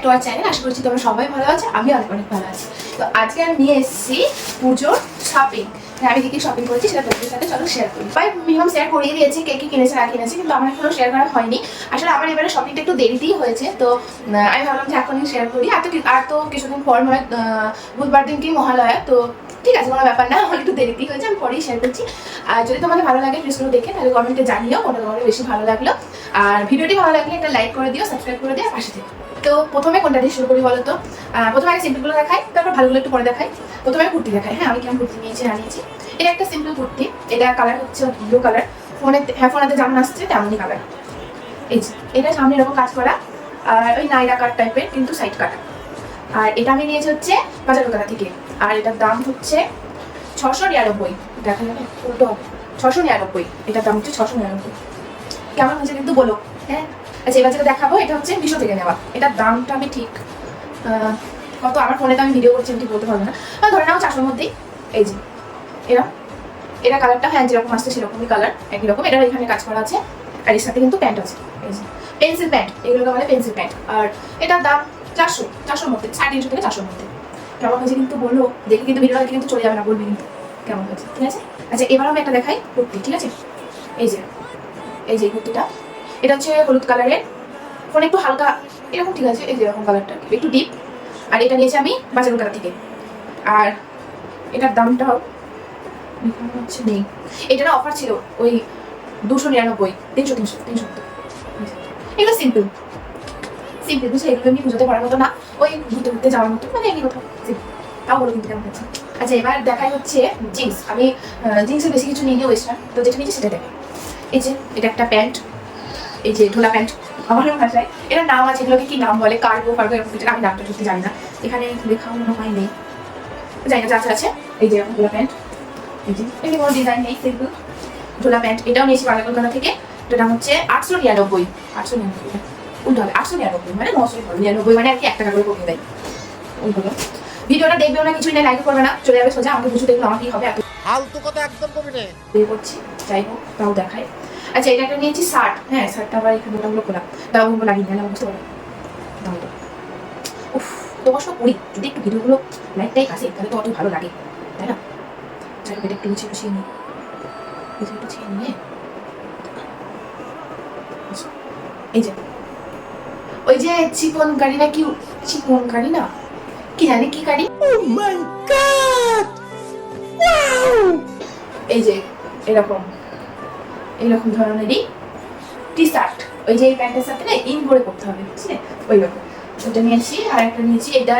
Back to our channel আশা করছি তোমরা সবাই ভালো আছো আমি অনেক অনেক ভালো আছি। তো আজকে আমি নিয়ে এসেছি পুজোর শপিং আমি কি কি শপিং করেছি সেটা তোমাদের সাথে চলো শেয়ার করি। ভাই মিনিমাম শেয়ার করিয়ে দিয়েছি, কে কি কিনেছে, না কিনেছে, কিন্তু আমার এখনও শেয়ার করা হয়নি। আসলে আমার এবারে শপিংটা একটু দেরিতেই হয়েছে, তো আমি ভাবলাম যে এখনই শেয়ার করি। আর তো আর তো কিছুদিন পর মানে বুধবার দিনকেই মহালয়া, তো ঠিক আছে, কোনো ব্যাপার না, আমার একটু দেরিতেই হয়েছে আমি পরেই শেয়ার করছি। আর যদি তোমাদের ভালো লাগে ড্রেসগুলো দেখে, তাহলে কমেন্টে জানিও কোনটা তোমাদের বেশি ভালো লাগল। আর ভিডিওটি ভালো লাগলে একটা লাইক করে দিও সাবস্ক্রাইব করে দিও পাশে থেকে। তো প্রথমে কোনটা দিয়ে শুরু করি বলো তো প্রথমে আগে সিম্পলগুলো দেখাই, তারপর ভালোগুলো একটু পরে দেখাই। প্রথমে কুর্তি দেখাই। হ্যাঁ আমি কেমন কুর্তি নিয়েছি, না নিয়েছি। এটা একটা সিম্পল কুর্তি। এটা কালার হচ্ছে ব্লু কালার ফোনে হ্যাঁ ফোনেতে যেমন আসছে, তেমনই কালার এই যে, এটা সামনে এরকম কাজ করা। আর ওই নাইরা কাট টাইপের কিন্তু সাইড কাটা। আর এটা আমি নিয়েছি হচ্ছে বাজার কলকাতা থেকে। আর এটার দাম হচ্ছে ছশো নিরানব্বই। দেখা যাবে উল্টো ছশো নিরানব্বই। এটার দাম হচ্ছে ছশো নিরানব্বই। কেমন হয়েছে কিন্তু বলো। হ্যাঁ? আচ্ছা এবার যেটা দেখাবো, এটা হচ্ছে মিশো থেকে নেওয়া। এটার দামটা আমি ঠিক কত? আমার ফোনে তো আমি ভিডিও করছি, আমি ঠিক বলতে পারব না। ধরে নাও চারশোর মধ্যেই। এই যে এরা এটা কালারটা হ্যাঁ যেরকম আসছে সেরকমই কালার একই রকম। এটার এখানে কাজ করা আছে। আর এর সাথে কিন্তু প্যান্ট আছে। এই যে পেন্সিল প্যান্ট এগুলোকে বলে পেন্সিল প্যান্ট আর এটার দাম চারশো, চারশোর মধ্যে, সাড়ে তিনশো থেকে চারশোর মধ্যে। কেমন হয়েছে কিন্তু বলল, দেখে কিন্তু ভিডিওটা কিন্তু চলে যাবে না, বলবি কিন্তু। কেমন হয়েছে? ঠিক আছে? আচ্ছা এবার আমি একটা দেখাই কুর্তি, ঠিক আছে? এই যে এই যে কুর্তিটা। এটা হচ্ছে হলুদ কালারের। ফোন একটু হালকা, এরকম ঠিক আছে, এই যে এরকম কালারটা একটু ডিপ আর এটা নিয়েছি আমি বাজার কলকাতা থেকে। আর এটার দামটাও হচ্ছে নেই। এটা না অফার ছিল ওই দুশো নিরানব্বই, তিনশো তিনশো তিনশো। এগুলো সিম্পল সিম্পল বুঝলে এগুলো এমনি পুজোতে করার মতো না। ওই ঘুরতে ঘুরতে যাওয়ার মতো মানে এমনি simple। তাও বলো কিন্তু কেমন হচ্ছে? আচ্ছা এবার দেখাই হচ্ছে জিন্স। আমি জিন্সের বেশি কিছু নিয়ে ওয়েস্টার্ন তো যেটা নিয়েছি সেটা দেখাই। এই যে, এটা একটা প্যান্ট, এই যে ঢোলা প্যান্ট, আমার ভাষায়। এটার নাম আছে, এগুলোকে কি নাম বলে? কার্গো, ফার্গো, এরকম কিছু। আমি নামটা সত্যি জানি না। এখানে লেখা মনে হয় নেই। জানি না আছে। এই যে, এরকম ঢোলা প্যান্ট। এই যে কোনো ডিজাইন নেই সিম্পল ঝোলা প্যান্ট। এটাও নিয়েছি বাজার কলকাতা থেকে। দাম হচ্ছে আটশো নিরানব্বই। আটশো নিরানব্বই উল্টো হবে। আটশো নিরানব্বই মানে নশো নিরানব্বই মানে আর কি এক টাকা করে কমিয়ে দেয়। হলো ভিডিওটা দেখবেও না কিছুই না লাইক করবে না চলে যাবে সোজা আমাকে বুঝে দেখল আমার কি হবে এত ফালতু কথা একদম কবি নে। বের করছি যাই হোক তাও দেখাই। আচ্ছা এটা একটা নিয়েছি শার্ট। হ্যাঁ শার্টটা আবার এখানে ওটাগুলো খোলা। দাও ওগুলো লাগিয়ে নিলাম বুঝতে পারো দাও দাও উফ দশ কুড়ি যদি একটু ভিডিওগুলো লাইকটাই আসে তাহলে তো অত ভালো লাগে তাই না? যাই হোক এটা একটু গুছিয়ে গুছিয়ে নিই। গুছিয়ে গুছিয়ে নিয়ে। এই যে ওই যে চিকন গাড়ি না কি চিকন গাড়ি না? কি জানি কি গাড়ি? এই যে এরকম। এরকম ধরনেরই টি শার্ট ওই যে এই প্যান্টের সাথে না ইন করে করতে হবে বুঝলে? ওই রকম ওটা নিয়েছি আর একটা নিয়েছি। এটা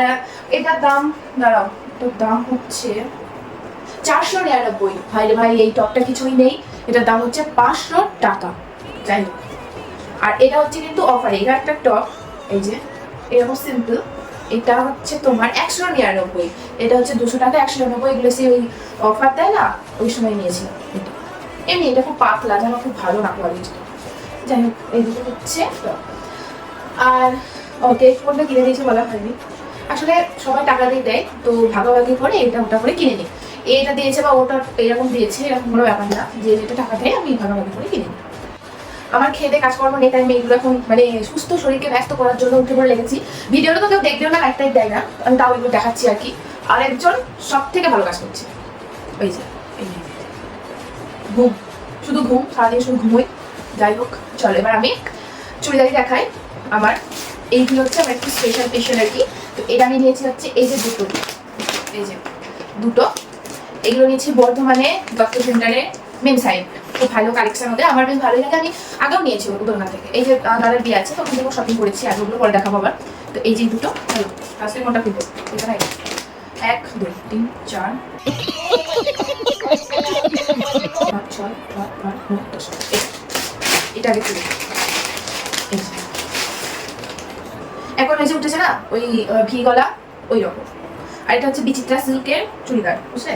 এটার দাম দাঁড়াও তো দাম হচ্ছে চারশো নিরানব্বই। ভাই রে ভাই এই টপটা কিছুই নেই। এটার দাম হচ্ছে পাঁচশো টাকা। যাই হোক। আর এটা হচ্ছে কিন্তু অফার এটা একটা টপ এই যে এরকম সিম্পল এটা হচ্ছে তোমার একশো নিরানব্বই। এটা হচ্ছে দুশো টাকা, একশো নিরানব্বই। এগুলো সে ওই অফার দেয় না? ওই সময় নিয়েছিলাম এটা। এমনি এটা খুব পাতলা, যেন খুব ভালো না কোয়ালিটি যাই হোক, এই দুটো হচ্ছে। আর, ওকে, কোনটা কিনে দিয়েছে বলা হয়নি। আসলে সবাই টাকা দিয়ে দেয়, তো ভাগাভাগি করে এটা ওটা করে কিনে নিই। এটা দিয়েছে বা ওটা এরকম দিয়েছে, এরকম কোনো ব্যাপার না। যে যেটা টাকা দেয় আমি ভাগাভাগি করে কিনে নিই। আমার খেয়ে কাজকর্ম নেই, তাই আমি এগুলো এখন মানে সুস্থ শরীরকে ব্যস্ত করার জন্য উঠে পড়ে লেগেছি। ভিডিওটা তো কেউ দেখবেও না লাইক টাইক দেয় না আমি তাও এগুলো দেখাচ্ছি আর কি। আর একজন সব থেকে ভালো কাজ করছে। ওই যে। ঘুম, শুধু ঘুম, সারাদিন শুধু ঘুমোই। যাই হোক, চলো, এবার আমি চুড়িদারি দেখাই। আমার, এইগুলো হচ্ছে আমার একটু স্পেশাল স্পেশাল আর কি। তো এটা আমি নিয়েছি হচ্ছে, এই যে দুটো। এই যে, দুটো। এগুলো নিয়েছি বর্ধমানে ডক্টর সেন্টারে মেন সাইড খুব ভালো কালেকশন ওদের আমার বেশ ভালোই লাগে। আমি আগেও নিয়েছি দোকান থেকে। এই যে দাদার বিয়ে আছে তখন থেকে শপিং করেছি। আর ওগুলো পরে দেখাবো আবার। তো এই যে দুটো হ্যালো ফার্স্টে কোনটা খুলবো? এখানে এক, দুই, তিন, চার ছয় এটা আগে খুলি। এখন যে উঠেছে না, ওই ভি গলা, ওই রকম। আর এটা হচ্ছে বিচিত্রা সিল্কের চুড়িদার, বুঝলে?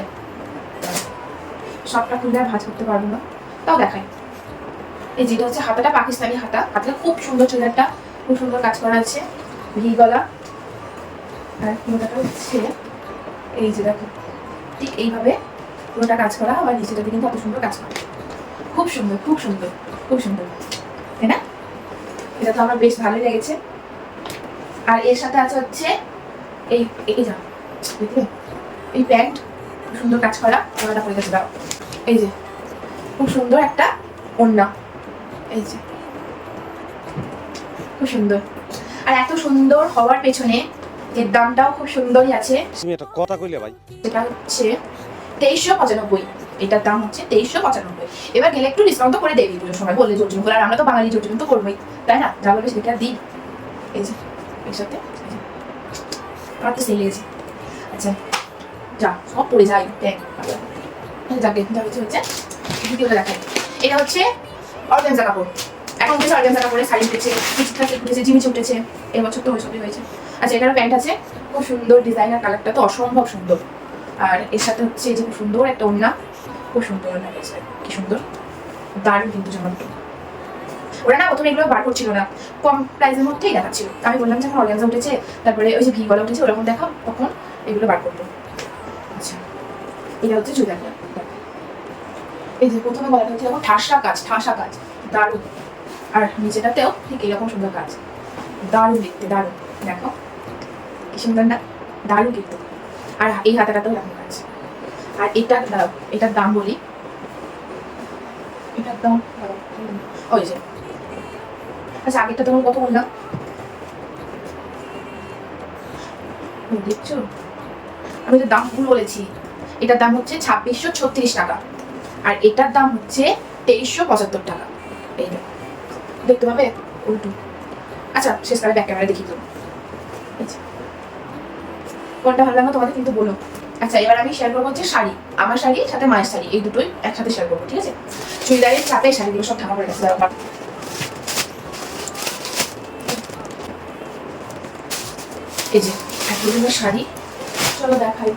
সবটা খুলে ভাজ করতে পারব না। তাও দেখাই। এই যেটা হচ্ছে হাতাটা, পাকিস্তানি হাতা। হাতাটা খুব সুন্দর চুড়িদারটা খুব সুন্দর কাজ করা আছে। ভি গলা। আর হচ্ছে, এই যে দেখো, ঠিক এইভাবে পুরোটা কাজ করা, আবার নিচেটাতে কিন্তু অত সুন্দর কাজ করা। খুব সুন্দর খুব সুন্দর খুব সুন্দর। তাই না? এটা তো আমার বেশ ভালোই লেগেছে। আর এর সাথে আছে হচ্ছে, এই এই যা এই প্যান্ট সুন্দর কাজ করা। ওনাটা পরে গেছে দাও। এই যে খুব সুন্দর একটা ওড়না। এই যে। খুব সুন্দর। আর এত সুন্দর হওয়ার পেছনে এর দামটাও খুব সুন্দরই আছে। তুমি একটা কথা কইলে ভাই। সেটা হচ্ছে তেইশশো পঁচানব্বই। এটার দাম হচ্ছে তেইশশো পঁচানব্বই। এবার গেলে একটু ডিসকাউন্ট তো করে দেবি পুজোর সময়। বললে জোর আর আমরা তো বাঙালি জোর তো করবোই। তাই না? যা বলবে সেটা দিই। এই যে এর সাথে এই যে। আমার তো লেগেছে আচ্ছা যা সব পড়ে যায়। দেখ যাকে হচ্ছে ভিডিওটা দেখাই। এটা হচ্ছে অর্গানজা কাপড়। এখন উঠেছে অর্গানজা কাপড়ে শাড়ি উঠেছে কিছুটা উঠেছে জিমিচি উঠেছে এবছর তো ওইসবই হয়েছে। আচ্ছা এটারও প্যান্ট আছে। খুব সুন্দর ডিজাইনার কালারটা তো অসম্ভব সুন্দর। আর এর সাথে হচ্ছে যে সুন্দর একটা ওড়না। খুব সুন্দর ওড়না রয়েছে কি সুন্দর। দারুণ কিন্তু জামাটা। ওরা না প্রথমে এগুলো বার করছিল না। কম প্রাইসের মধ্যেই দেখাচ্ছিল। আমি বললাম যে এখন অর্গানজা উঠেছে, তারপরে ওই যে ভি গলা উঠেছে, ওরকম দেখাও, তখন এগুলো বার করব। আচ্ছা এটা হচ্ছে চুড়িদারটা। এই যে প্রথমে গলাটা হচ্ছে এরকম ঠাসা কাজ ঠাসা কাজ, দারুণ। আর নিচেটাতেও ঠিক এরকম সুন্দর কাজ। দারুণ দেখতে, দারুণ। দেখো, কি সুন্দর না? দারুণ কিন্তু। আর এই হাতাটাতেও এরকম কাজ। আর এটা এটার দাম বলি। এটার দাম, ওই যে। আচ্ছা আগেরটা তোমার কত বললাম? দেখছ? আমি তো দাম ভুল বলেছি, এটার দাম হচ্ছে ছাব্বিশশো ছত্রিশ টাকা। আর এটার দাম হচ্ছে তেইশশো পঁচাত্তর টাকা। এই দেখো। দেখতে পাবে? উল্টো। আচ্ছা শেষকালে ব্যাক ক্যামেরা এই যে। কোনটা ভালো লাগল তোমাদের কিন্তু বলো। আচ্ছা এবার আমি শেয়ার করব হচ্ছে শাড়ি। আমার শাড়ি সাথে মায়ের শাড়ি। এই দুটোই একসাথে শেয়ার করব ঠিক আছে? চুড়িদারের চাপে শাড়িগুলো সব পড়ে গেছে দাঁড়াও, এই যে এতগুলো শাড়ি। চলো দেখাই।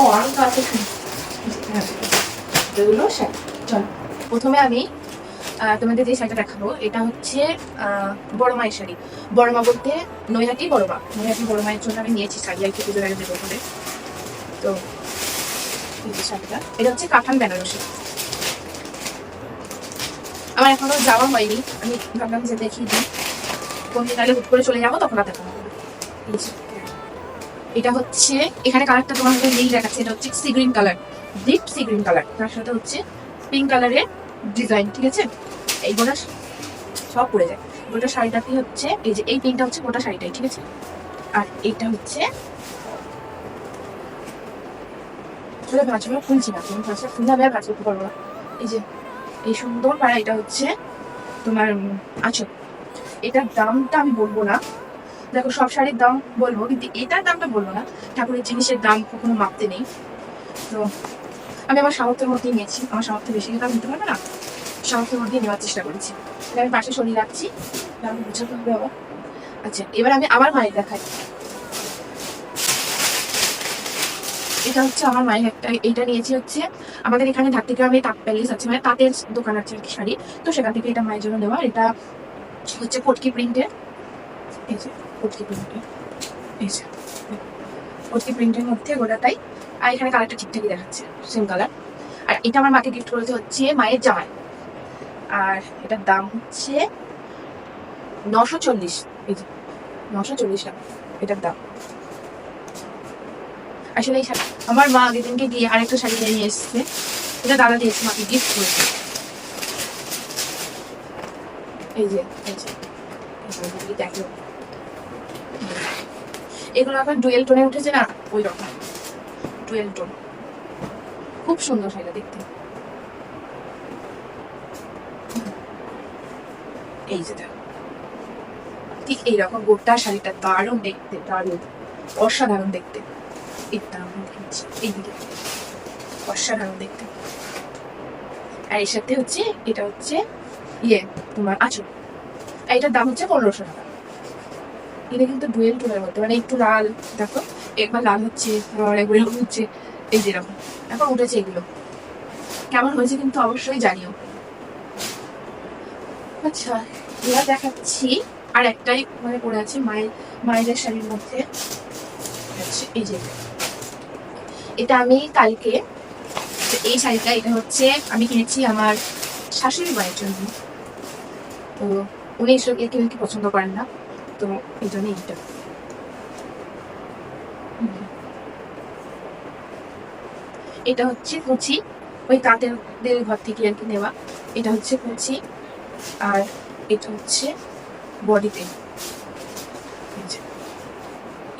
ও আমি তো আছে। এগুলো শাড়ি। প্রথমে আমি তোমাদের যে শাড়িটা দেখাবো, এটা হচ্ছে বড় মায়ের শাড়ি। বড় মা বলতে নৈহাটি বড় মা। নৈহাটি বড় মায়ের জন্য আমি নিয়েছি শাড়ি, আর কি পুজোর আগে দেবো বলে। তো শাড়িটা, এটা হচ্ছে কাঠান বেনারসি। আমার এখনও যাওয়া হয়নি, আমি ভাবলাম যে দেখিয়ে দিই। কোন দিন তাহলে হুট করে চলে যাব, তখন আর দেখা হবে এটা হচ্ছে এখানে কালারটা মধ্যে নেই দেখাচ্ছে এটা হচ্ছে sea green colour deep sea green colour তার সাথে হচ্ছে পিঙ্ক কালারের ডিজাইন ঠিক আছে? এই গোটা সব পড়ে যায়। গোটা শাড়িটাতে হচ্ছে এই যে এই পিঙ্কটা হচ্ছে গোটা শাড়িটাই ঠিক আছে? আর এইটা হচ্ছে না তুমি আর এই যে এই সুন্দর পাড়া এটা হচ্ছে তোমার উম, এটার দামটা আমি বলব না দেখো, সব শাড়ির দাম বলব, কিন্তু এটার দামটা বলব না। ঠাকুরের জিনিসের দাম কখনো মাপতে নেই। তো, আমি আমার সামর্থ্যের মধ্যেই নিয়েছি। আমার সামর্থ্য বেশি আমি নিতে পারবে না। সামর্থ্যের মধ্যেই নেওয়ার চেষ্টা করেছি। এটা আমি পাশে সরিয়ে রাখছি। এটা আমি বুঝাতে হবে আবার। আচ্ছা এবার আমি আমার মায়ের দেখাই। এটা হচ্ছে আমার মায়ের একটা এইটা নিয়েছি হচ্ছে, আমাদের এখানে ঢাকতে গ্রামে তাঁত প্যালেস আছে মানে তাঁতের দোকান আছে আর কি শাড়ি। তো সেখান থেকে এটা মায়ের জন্য নেওয়া এটা হচ্ছে পটকি প্রিন্টের। এই প্রিন্টের মধ্যে গোটাটাই আর এখানে কালারটা ঠিকঠাকই দেখাচ্ছে সেম কালার আর এটা আমার মাকে গিফট করেছে হচ্ছে মায়ের জামাই। আর এটার দাম হচ্ছে নশো চল্লিশ, এই যে, নশো চল্লিশ এটার দাম। আসলে এই আমার মা আগের দিনকে গিয়ে আরেকটা শাড়ি নিয়ে এসেছে, এটা দাদা দিয়েছে, মাকে গিফট করেছে। এই যে এই যে। এগুলো ডুয়েল টোনে উঠেছে না? ওই রকম। Dual tone. খুব সুন্দর শাড়িটা দেখতে। এই যে ঠিক এইরকম গোটা শাড়িটা দারুণ দেখতে, দারুণ। অসাধারণ দেখতে। অসাধারণ দেখতে। আর এর সাথে হচ্ছে, এটা হচ্ছে ইয়ে তোমার আর এটার দাম হচ্ছে পনেরোশো টাকা। এটা কিন্তু ডুয়েল টোনের মধ্যে মানে একটু লাল, দেখো, একবার লাল হচ্ছে, আবার একবার হচ্ছে, এই যেরকম এখন উঠেছে এগুলো। কেমন হয়েছে কিন্তু অবশ্যই জানিও। আচ্ছা এবার দেখাচ্ছি, আর একটাই মানে পড়ে আছে মায়ের মায়ের শাড়ির মধ্যে। হচ্ছে এই যে। এটা আমি কালকে এই শাড়িটা, এটা হচ্ছে আমি কিনেছি আমার শাশুড়ি মায়ের জন্য। তো উনি এইসব একে বেঁকে পছন্দ করেন না? তো এই জন্য এইটা। এটা হচ্ছে কুচি, ওই কাতেরদের ঘর থেকে আর কি নেওয়া। এটা হচ্ছে কুচি আর এটা হচ্ছে বডিতে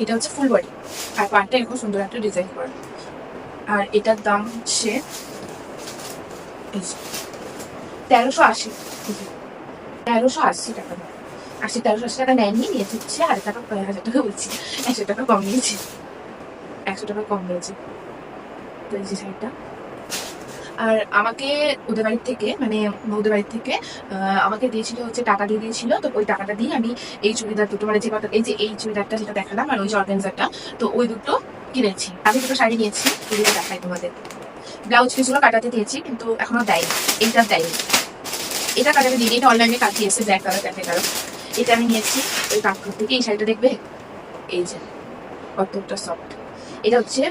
এটা হচ্ছে ফুল বডি আর পাটটা এরকম সুন্দর একটা ডিজাইন করা। আর এটার দাম হচ্ছে তেরোশো আশি। তেরোশো আশি টাকা আশি, তেরোশো আশি টাকা নেয়নি নিয়েছে হচ্ছে হাজার টাকা হাজার টাকা বলছি। একশো টাকা কম নিয়েছি। একশো টাকা কম নিয়েছে। তো এই যে শাড়িটা। আর আমাকে ওদের বাড়ির থেকে মানে ওদের বাড়ির থেকে আমাকে দিয়েছিল হচ্ছে টাকা দিয়ে দিয়েছিল। তো ওই টাকাটা দিয়ে আমি এই চুড়িদার দুটো মানে যে কটা, এই যে এই চুড়িদারটা যেটা দেখালাম আর ওই যে অর্গানজারটা তো ওই দুটো কিনেছি। আমি দুটো শাড়ি নিয়েছি, এগুলো দেখাই তোমাদের। ব্লাউজ পিসগুলো কাটাতে দিয়েছি, কিন্তু এখনও দেয়নি। এইটা দেয়নি। এটা কাটাতে দিইনি এটা অনলাইনে কাটিয়ে এসে ব্ল্যাক কালার দেখে কারণ। এটা আমি নিয়েছি, ওই কাপড় থেকে, এই শাড়িটা দেখবে? এই যে, কতটা সফট এটা হচ্ছে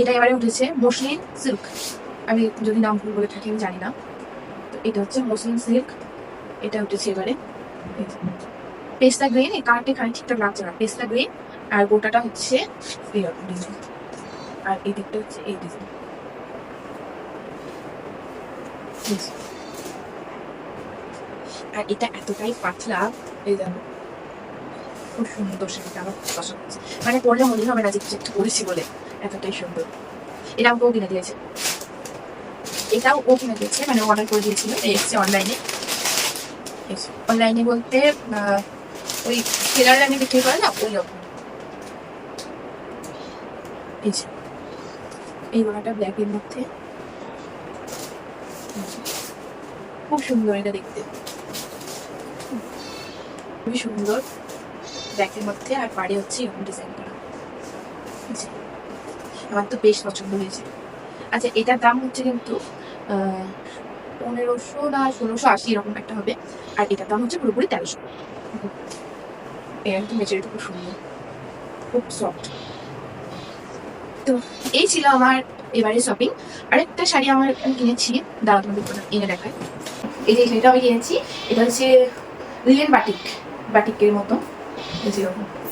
এটা এবারে উঠেছে মসলিন সিল্ক আমি যদি নাম ভুল বলে থাকি, আমি জানি না। তো এটা হচ্ছে মসলিন সিল্ক এটা উঠেছে এবারে। পেস্তা গ্রিন এই কালারটা এখানে ঠিকঠাক লাগছে না। পেস্তা গ্রিন আর গোটাটা হচ্ছে আর এই দিকটা হচ্ছে এই ডিজাইন আর এটা এতটাই পাতলা, এই দেখো খুব সুন্দর শাড়িটা আমার খুব পছন্দ মানে পরলে মনে হবে না যে কিছু একটা করেছি বলে এতটাই সুন্দর। এটা আমাকেও কিনে দিয়েছে। এটাও ও কিনে দিয়েছে মানে অর্ডার করে দিয়েছিল এসছে অনলাইনে অনলাইনে বলতে ওই টেলার লাইনে বিক্রি করে না, ওই রকম। এই যে, এই গলাটা ব্ল্যাকের মধ্যে। খুব সুন্দর এটা দেখতে। খুবই সুন্দর। ব্ল্যাকের মধ্যে আর পাড়ে হচ্ছে এরকম ডিজাইন করা। আমার তো বেশ পছন্দ হয়েছে। আচ্ছা এটার দাম হচ্ছে কিন্তু পনেরোশো না ষোলোশো আশি এরকম একটা হবে। আর এটার দাম হচ্ছে পুরোপুরি তেরোশো। একদম মেচেরিটা খুব সুন্দর। খুব সফট তো এই ছিল আমার এবারে শপিং আরেকটা শাড়ি আমার আমি কিনেছি দাঁড়া তোমাদের এনে দেখায় এই যে শাড়িটা আমি কিনেছি, এটা হচ্ছে লিলেন বাটিক বাটিকের মতো।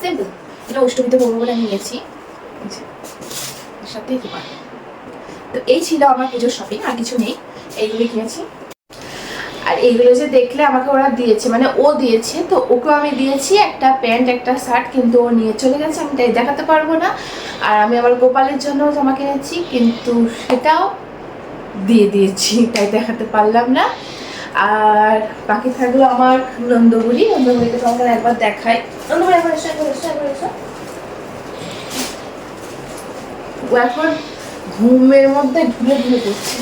সিম্পল এটা অষ্টমীতে পরবো বলে আমি নিয়েছি। তো তো এই ছিল আমার পুজোর শপিং আর কিছু নেই। এইগুলো কিনেছি। আর এইগুলো যে দেখলে আমাকে ওরা দিয়েছে মানে ও দিয়েছে তো ওকে আমি দিয়েছি একটা প্যান্ট একটা শার্ট কিন্তু ও নিয়ে চলে গেছে আমি তাই দেখাতে পারব না। আর আমি আমার গোপালের জন্য জামা কিনেছি কিন্তু সেটাও দিয়ে দিয়েছি তাই দেখাতে পারলাম না। আর বাকি থাকল আমার নন্দগুড়ি নন্দগুড়িকে তোমাকে একবার দেখাই। নন্দগুড়ি একবার এসো একবার এসো একবার এসো। ও এখন ঘুমের মধ্যে ঢুলে ঢুলে করছে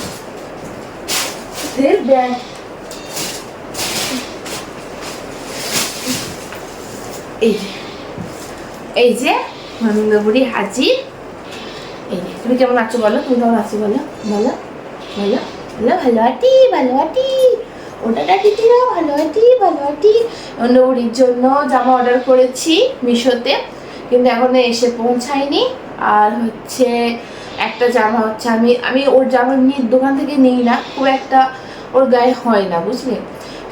এই যে এই যে হাজির। এই তুমি কেমন আছো বলো? তুমি কেমন আছো বলো? বলো বলো বলো। ভালো আটি ভালো আটি ওটা দিদিরা ভালো আটি ভালো আটি নন্দগুড়ির জন্য জামা অর্ডার করেছি মিশোতে, কিন্তু এখনও এসে পৌঁছায়নি। আর হচ্ছে একটা জামা হচ্ছে আমি আমি ওর জামা নিয়ে দোকান থেকে নিই না, খুব একটা ওর গায়ে হয় না, বুঝলে?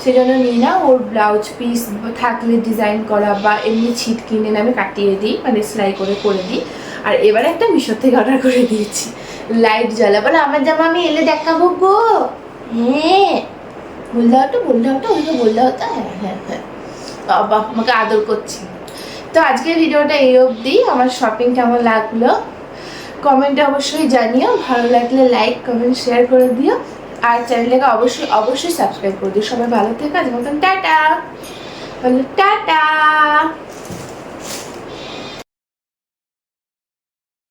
সেজন্য নিই না, ওর ব্লাউজ পিস থাকলে ডিজাইন করা বা এমনি ছিট কিনে আমি কাটিয়ে দিই মানে সেলাই করে করে দিই। আর এবারে একটা মিশো থেকে অর্ডার করে দিয়েছি। লাইট জ্বালা, বলে আমার জামা আমি এলে দেখাবো গো। হ্যাঁ। বললে হতো বললে হতো ওইকে বললে হতো হ্যাঁ হ্যাঁ হ্যাঁ। বাবা, আমাকে আদর করছি। তো আজকের ভিডিওটা এই অবধি। আমার শপিং কেমন লাগল? কমেন্টে অবশ্যই জানিও। ভালো লাগলে লাইক কমেন্ট শেয়ার করে দিও। আর চ্যানেলটাকে অবশ্যই অবশ্যই সাবস্ক্রাইব করে দিও। সবাই ভালো থেকে। আজ মতন টাটা। বলো, টাটা।